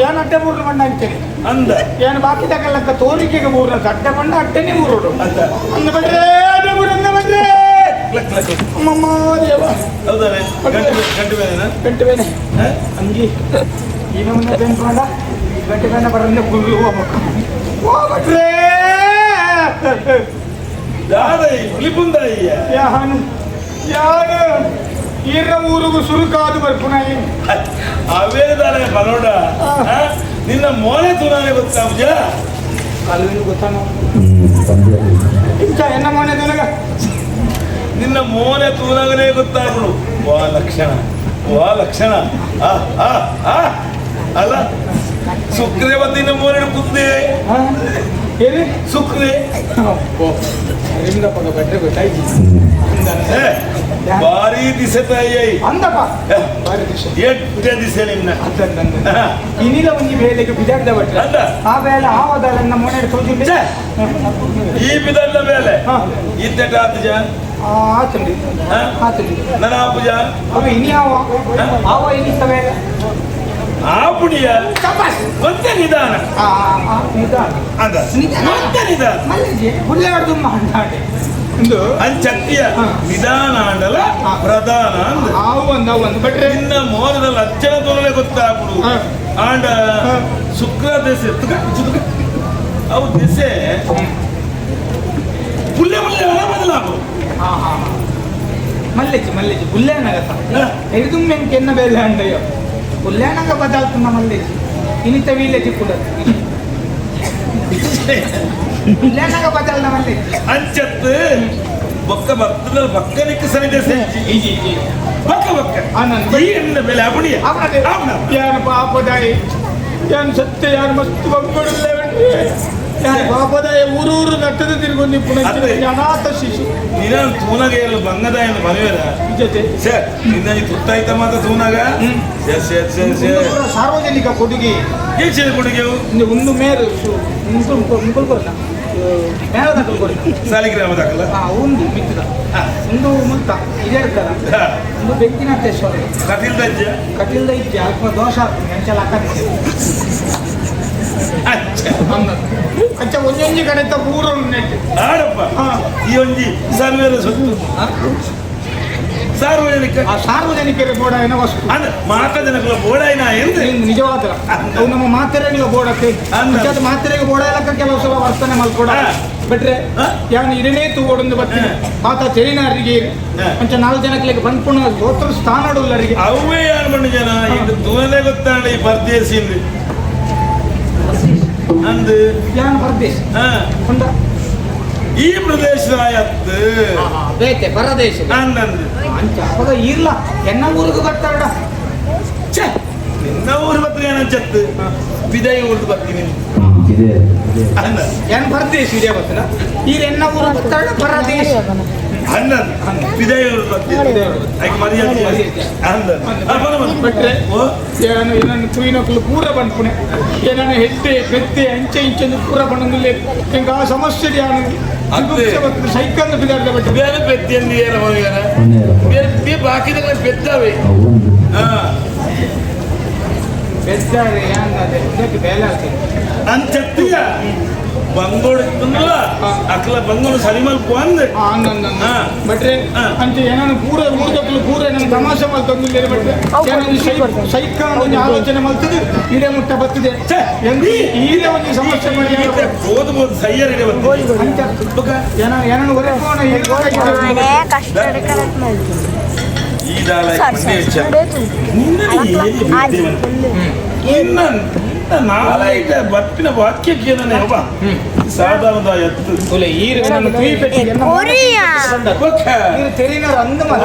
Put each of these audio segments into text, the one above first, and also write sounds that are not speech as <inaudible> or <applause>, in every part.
ಏನ್ ಅಟ್ಟೆ ಮೂರು ಮಣ್ಣ ಅಂತೇಳಿ ಅಂದ. ಏನ್ ಬಾಕಿ ತಗೊಳ್ಳಕ್ಕ ತೋರಿಕೆಗೆ ಮೂರು ಅಟ್ಟೆ ಮಣ್ಣ ಅಟ್ಟೆನೇ ಮೂರು ಅಂತ ಅಂದ. ಬಿಡ್ರೆ ಅಡ್ಡ ಮೂರು ಅಂದ ಬಿಡ್ರೆ ಗಂಟು ಬೇನೆ? ಅಂಗಿ. ಈಗ ಮುಂದೆ ಮಾಡ ಗಂಟೆ ಬೇನೆ ಬರಂದೆ ಗುರು ಹೋಗ್ಬೇಕು. ಹೋಗ್ಬಿಟ್ರೆ ಯಾರೈ ಹುಲಿಪುಂದಯ್ಯ ಯಾನು ಯಾನು ಈರ್ನ ಊರಿಗೂ ಸುರುಕಾದು ಬರ್ಪುನಾಯಿ ಅವೇದಾನೆ ಬರೋಡ ಹ? ನಿನ್ನ ಮೋನೆ ತುನಾನೆ ಗೊತ್ತಾ ಭುಜ ಅಲ್ಲಿ ಗೊತ್ತಾನ? ಇಂಚ ಎನ್ನ ಮನೆ ತುನಗ ನಿನ್ನ ಮೋನೆ ತೂನಾಗನೇ ಗೊತ್ತಾಗ್ಬಿಡು ವಾ ಲಕ್ಷಣ ವಾ ಲಕ್ಷಣ. ಆ, ಆ, ಆ. ಅಲ್ಲ ಸುಕ್ರೆ ನಿನ್ನ ಮೋನೆ ಕುಂದೆ ಹಾ? ಏನಿ ಸುಕ್ರೆ ಅರಿಂದ ಪದ ಬೆಟ್ರೆ ಗೊತ್ತಾಯ್ತು. ಭಾರಿ ದಿಸೆ ತಾಯಿ. ಅಂದಪ್ಪ? ಬಾರಿ ದಿಶ ಎಟ್ಟೆ ದಿಸೆ ನಿನ್ನ. ಅದಂದಂದ ಹ. ಇನ್ನಿಲ ಒಂಜಿ ಬೇಲೆಗೆ ಬಿಜಾಡ್ದ ಬಟ್ರೆ ಅಂದ ಆ ಬೇಲೆ ಆವದಲ್ಲ ನಮ್ಮ ಮನೆ ತೋಜಿಂಡೆ ಈ ಬಿದಲ್ಲ ಮೇಲೆ ಹಾ. ಇದ್ದಟ ಆತುಜ ಆಚಂಡಿ. ಹಾ? ಆಚಂಡಿ. ನನ್ನ ಆಪುಜ ಅವ ಇನಿ ಆವ ಆವ ಇನ್ನಿತ್ತ ಬೇಲೆ ಆಪುಡಿಯ ಮತ್ತೆ ನಿಧಾನ. ಆ ಅದ ನಿಧಾನ. ಮತ್ತೆ ನಿಧಾನ ಮಲ್ಲಿಗೆ ಹುಲ್ಲೆ ಹೊಡೆದು ಮಾತಾಡಿ ಒಂದು ಅಂಚಕ್ತಿಯ. ನಿಧಾನ ಅಂಡಲ. ಪ್ರಧಾನ ಅಂದ. ಒಂದು ಬಟ್ರೆ ನಿನ್ನ ಮೋನದಲ್ಲಿ ಅಚ್ಚನ ತೊಲನೆ ಗೊತ್ತಾಗ್ಬಿಡು. ಆಂಡ. ಶುಕ್ರ ದೇಶ ಅವು ದೆಸೆ ಪುಲ್ಲೆ ಪುಲ್ಲೆ ಬದಲಾಗು. ಹಾ ಹಾ ಮಲ್ಲೆಜಿ ಮಲ್ಲೆಜಿ ಬುಲ್ಲೇನಗತ ಹಾ. ಎರಿದು ಮೆಂಕ್ ಎನ್ನ ಬೇಲೆ ಅಂಡಯ್ಯೋ ಬುಲ್ಲೇನಗ ಬದಲ್ತುನ್ನ ಮಲ್ಲೆಜಿ ಇನಿತ ವೀಲೆಜಿ ಕೂಡ <laughs> <laughs> ಬಕ್ಕ ನಿಕ್ಕ ಸರಿ. ದೆಸೆ ಈಜಿ ಈಜಿ. ಬಕ್ಕ ಬಕ್ಕ. ಆನಂದ್ ಈ ಎಣ್ಣ ಬೆಲೆ ಅಬುಡಿಯ ಅವನದೇ ಅವನ ಯಾನ್ ಪಾಪದಾಯಿ? ಯಾನ್ ಸತ್ಯ? ಯಾನ್ ಮಸ್ತ್ ಬಂದ್ಬಿಡಲೇ ಯಾನ್ ಪಾಪದಾಯ? ಊರೂರು ನಟ್ಟದ ತಿರುಗೊಂದು ಪುನಃ ಅನಾಥ ಶಿಶು. ನೀನ ತೂನಗ ಎಲ್ಲ ಬಂಗದ ಎಂದು ಮನೆಯಲ್ಲ ಜೊತೆ. ಸೇ ನಿನ್ನ ಈ ತುತ್ತಾಯ್ತ ತೂನಾಗ? ಸರ್ ಸರ್ ಸೇ ಸೇ ಸಾರ್ವಜನಿಕ ಕೊಡುಗೆ. ಏನ್ ಕೊಡುಗೆ ಒಂದು ಒಂದು ಮೇರು ಮುಗುಲ್ ಕೊಡ್ತ ಮೇಳದ ಕೊಡ್ತ ಸಾಲಿಗ್ರಾಮ ದಾಖಲ. ಆ ಒಂದು ಮಿತ್ರ. ಒಂದು ಮುತ್ತ ಇದೇ ಇರ್ತಾರ ಒಂದು ಬೆಕ್ಕಿನಂತೇಶ್ವರ ಕಟೀಲ್ ದಜ್ಜ ಕಟೀಲ್ದ ಇಜ್ಜೆ. ಅಲ್ಪ ದೋಷ ನೆಂಚಲ ಅಕ್ಕ ಅಚ್ಚ. ಅಚ್ಚ ಒಂದೊಂಜಿ ಕಡೆ ಪೂರ ನೆಟ್ಟು. ಆಡಪ್ಪ ಹಾ. ಈ ಒಂಜಿ ಸರ್ವೇರ ಸೊತ್ತು. ಸಾರ್ವಜನಿಕ ಆ ಸಾರ್ವಜನಿಕರ ಬೋಡ ಏನೋ ವಸ್ತು. ಅಂದ ಮಾತ ಜನಗಳ ಬೋಡಾಯ್ನ ಎಂದು ಇದು ನಿಜವಾದ ಅವು ನಮ್ಮ ಮಾತೆರೆಗೆ ಬೋಡಕ್ಕೆ ಅಂದ. ಅದು ಮಾತೆರೆಗೆ ಬೋಡ ಎಲ್ಲಕ್ಕ ಕೆಲವು ಸಲ ವರ್ತನೆ ಮಲ್ಕೊಡ ಹಾ. ಬಿಟ್ರೆ ಹಾ. ಯಾನು ಇರನೇ ತೂಗೋಡೊಂದು ಬರ್ತೀನಿ. ಹಾ. ಆತ ತೆರಿನಾರಿಗೆ ಹಾ. ಅಂಚ ನಾಲ್ಕು ಜನಕ್ಕೆ ಬಂದ್ಪುಣ ಗೋತ್ರ ಸ್ಥಾನಡುಲ್ಲರಿಗೆ ಅವೇ ಯಾರು ಮಣ್ಣು ಜನ? ಇದು ತೂನದೇ ಗೊತ್ತಾಂಡ ಈ ಪರದೇಶಿಂದು ಅಂದು ಯಾನು ಪರದೇಶ ಹಾ. ಉಂಡ ಈ ಪ್ರದೇಶದ ಆಯತ್ತು. ಬೇತೆ ಪರದೇಶ ಅಂದಂದು ಅಂಚ ಅವಾಗ ಇರ್ಲ. ಎನ್ನ ಊರಿಗೆ ಬರ್ತಾಡ ಛೆ! ನಿನ್ನ ಊರು ಬತ್ರಿ ಏನಂಚತ್ತು ವಿದಯ ಊರು ಬರ್ತೀನಿ. ಅಂದ ಏನ್ ಪರದೇಶ ಇದೇ ಬರ್ತಾರ ಈಗ ಎನ್ನ ಊರಿಗೆ ಬರ್ತಾಡ ಪರದೇಶ. ಹನ್ನೊಂದು. ಬಿಟ್ಟರೆ ಏನನ್ನು ತುಯಿನೊಕ್ಕಲು ಪೂರ ಬಂದ್ಪುಣೆ ಏನನ್ನು ಹೆಡ್ಡೆ ಬೆತ್ತೆ ಅಂಚೆ ಇಂಚೆಂದು ಪೂರ ಬಂದಿಲ್ಲ ಎಂಗೆ ಆ ಸಮಸ್ಯೆ ಸೈಕಲ್ ಬಿದ್ದಾಡ್ದ ಬಿಟ್ಟು. ಬೇರೆ ಬೆತ್ತಿಯಲ್ಲಿ ಏನ ಹೋಗ್ಯಾರ ಬೇರೆ ಬಾಕಿದ್ರೆ ಬೆದ್ದಾವೆ. ಹಾಂ. ಬೆದ್ದಾರೆ ಯಾಕೆ ಬಂಗೋಡು ಇತ್ತಂದ್ರ ಅಕ್ಲ ಬಂಗೋಡು ಸರಿ ಮಲ್ಪು ಅಂದೆ. ಬಟ್ರೆ ಅಂತ ಏನಾನು ಪೂರ ಉಳಿದಕ್ಕಲು ಪೂರ ನನ್ನ ತಮಾಷೆ ಮಲ್ ತಂದಿಲ್ಲ ಬಟ್ರೆ ಏನೊಂದು ಸೈ- ಸೈಕ ಒಂದು ಆಲೋಚನೆ ಮಲ್ತದೆ ಇಡೇ ಮುಟ್ಟ ಬರ್ತದೆ. ಈರೇ ಒಂದು ಸಮಸ್ಯೆ ಮಾಡಿ ಓದ್ಬೋದು ಸಯ್ಯರಿಗೆ ಬಂದು ಅಂಚ ಏನ ಕಷ್ಟ ಕರೆಕ್ಟ್ ಮಾಡ್ತೀನಿ ಈ ಏನೇ ಒಬ್ಬ ಸಾಧಾರಣದ ವಾಕ್ಯ ಮರ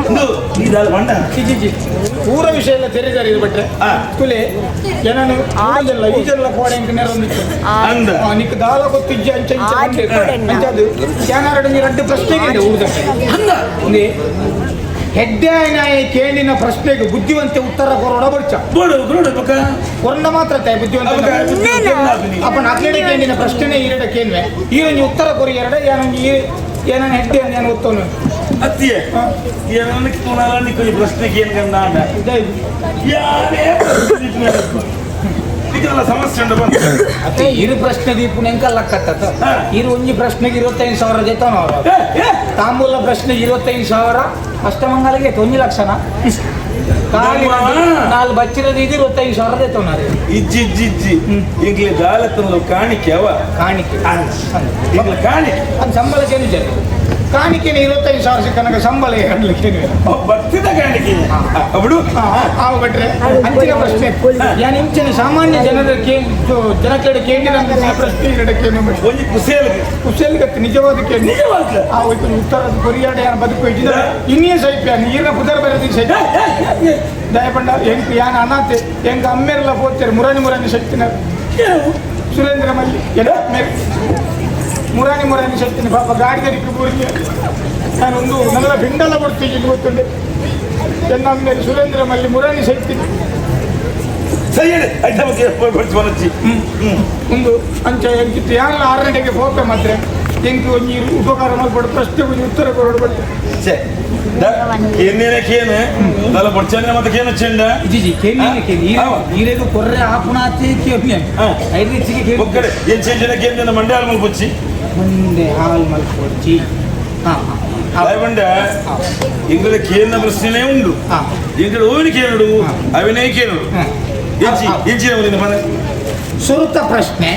ಒಂದು ಈ ದಾಳ ಬಂಡ? ಜಿ ಜಿ ಜಿ ಪೂರ ವಿಷಯ ಎಲ್ಲ ತೆರೀತಾರೆ ಇದು ಬಿಟ್ರೆ. ಆ. ತುಲೆ ಏನನು ಈಜಲ್ಲ ಈಜೆಲ್ಲ ಕೋಡೆ ಇಂಕ ನೇರ ಅಂದ. ಆ, ನಿಕ್ ದಾಲ ಗೊತ್ತಿಜ್ಜಿ ಅಂಚ ಇಂಚ ಆಜಿ ಅದು. ಕೊಡೆನ್ನ. ಅಂಚದು ಕ್ಯಾನರಡು ನೀ ಪ್ರಶ್ನೆಗೆ ಇದೆ ಅಂದ. ಒಂದೇ ಹೆಡ್ಡಾಯನಾಯ ಕೇಳಿನ ಪ್ರಶ್ನೆಗೆ ಬುದ್ಧಿವಂತ ಉತ್ತರ ಕೊರೋಡ ಬರ್ಚ. ಬೋಡು ಬೋಡು ಕೊರಂಡ ಮಾತ್ರ ತಾಯಿ ಬುದ್ಧಿವಂತ ಅಪ್ಪ ನಾಲ್ಕನೇ ಕೇಳಿನ ಪ್ರಶ್ನೆ ಈರಡ ಕೇಳ್ವೆ. ಈರೊಂದು ಉತ್ತರ ಕೊರಿ ಎರಡ ಏನೊಂದು ಈ ಏನನ್ನ ಹೆಡ್ಡೆ ನಾನು ಗೊತ್ತವನು ಅತ್ತಿಯೇ ಏನಕ್ಕೆ ತುನಾಲ ನಿಕ್ಕು ಪ್ರಶ್ನೆಗೆ ಏನು ಗಂಡ ಯಾರೇ ಇದೆಲ್ಲ ಸಮಸ್ಯೆ ಉಂಟು ಬಂತು. ಅತ್ತೆ ಇರು ಪ್ರಶ್ನೆ ದೀಪು ನೆಂಕಲ್ಲ ಕತ್ತ ಇರು ಒಂಜಿ ಪ್ರಶ್ನೆಗೆ ಇರುವತ್ತೈದು ಸಾವಿರ ಜೊತೆನ ಅವರು ತಾಂಬೂಲ ಪ್ರಶ್ನೆ ಇರುವತ್ತೈದು ಸಾವಿರ ಅಷ್ಟಮಂಗಲಿಗೆ ಒಂಜಿ ಲಕ್ಷಣ ಖಾಲಿ ನಾಲ್ ನಾಲ್ಕು ಬಚ್ಚಿರೋದು ಇದು ಇರುವತ್ತೈದು ಸಾವಿರ ಜೊತೆನವ್ರು ಇಜ್ಜಿ ಇಜ್ಜಿ ಇಜ್ಜಿ. ಈಗಲೇ ಕಾಣಿಕೆ ಅವ. ಕಾಣಿಕೆ. ಈಗಲೇ ಕಾಣಿಕೆ. ಅದು ಕಾಣಿಕೆನೆ ಇರುವತ್ತೈದು ಸಾವಿರ ಸಿಕ್ಕನಕ ಸಂಬಳ ಹೇಳಲಿಕ್ಕೆ ಅವ್ ಹಾವು ಬಿಟ್ರೆ ಅಂಚಿನ ಪ್ರಶ್ನೆ. ಯಾನ್ ಇಂಚಿನ ಸಾಮಾನ್ಯ ಜನರ ಕೇ ಜನಕಡೆ ಕೇಂದ್ರ ಪ್ರಶ್ನೆ ಎರಡಕ್ಕೆ ಒಂಜಿ ಕುಸೇಲ್ ಕುಶಲ್ ಗತಿ ನಿಜವಾದ ಕೇಳಿ. ನಿಜವಾದ ಆ ಹೋಯ್ತು ಉತ್ತರದ ಕೊರಿಯಾಡ ಯಾರು ಬದುಕು ಇಟ್ಟಿದ್ದಾರೆ. ಇನ್ನೇ ಸೈಪ್ಯ? ನೀರಿನ ಪುದರ ಬರೋದಿಗೆ ಸೈಪ್ಯ. ದಯಪಂಡ ಹೆಂಗ್ ಯಾನ ಅನಾಥೆ ಹೆಂಗ ಅಮ್ಮೆರೆಲ್ಲ ಹೋಗ್ತಾರೆ ಮುರಾನಿ ಮುರಾನಿ ಶಕ್ತಿನ. ಸುರೇಂದ್ರ ಮಲ್ಲಿ ಎಲ್ಲ ಮುರಾನಿ ಮುರಾನಿ ಶಕ್ತಿನ ಪಾಪ ಗಾಡಿಗರಿಗೆ ಊರಿಗೆ. ನಾನೊಂದು ನನ್ನ ಬೆಂಡಲ ಕೊಡ್ತೀನಿ ಗೊತ್ತುಂಡೆ ಮೇಲೆ ಸುರೇಂದ್ರ ಮಲ್ಲಿ ಮುರಾನಿ ಶಕ್ತಿ ಸರಿ ಒಂದು ಅಂಚ ಯಾರ ಆರು ಗಂಟೆಗೆ ಹೋಗ್ತೇ ಮಾತ್ರ ಎಂಕಿ ಒಂಜಿ ಉಪಕಾರ ಮಾಡ್ಬಿಡು ಪ್ರಶ್ನೆ ಒಂಜಿ ಉತ್ತರ ಏನೇನೆ ಕೇನೆ ದಲ ಮತ್ತೆ ಕೇನ ಚೆಂಡ. ಈರೆಗೂ ಕೊರ್ರೆ ಆಪುಣಾತಿ ಕೇಳಿ ಹಾ. ಐದು ಹೆಚ್ಚಿಗೆ ಕೇಳಿ ಒಕ್ಕಡೆ ಏನ್ ಚೆಂಜನ ಕೇಂದ್ರ ಮಂಡ್ಯ ಹಾಲು ಬಚ್ಚಿ ಮುಂದೆ ಹಾಲ್ ಹಾ. ಕೇಂದ್ರ ಪ್ರಶ್ನೆ.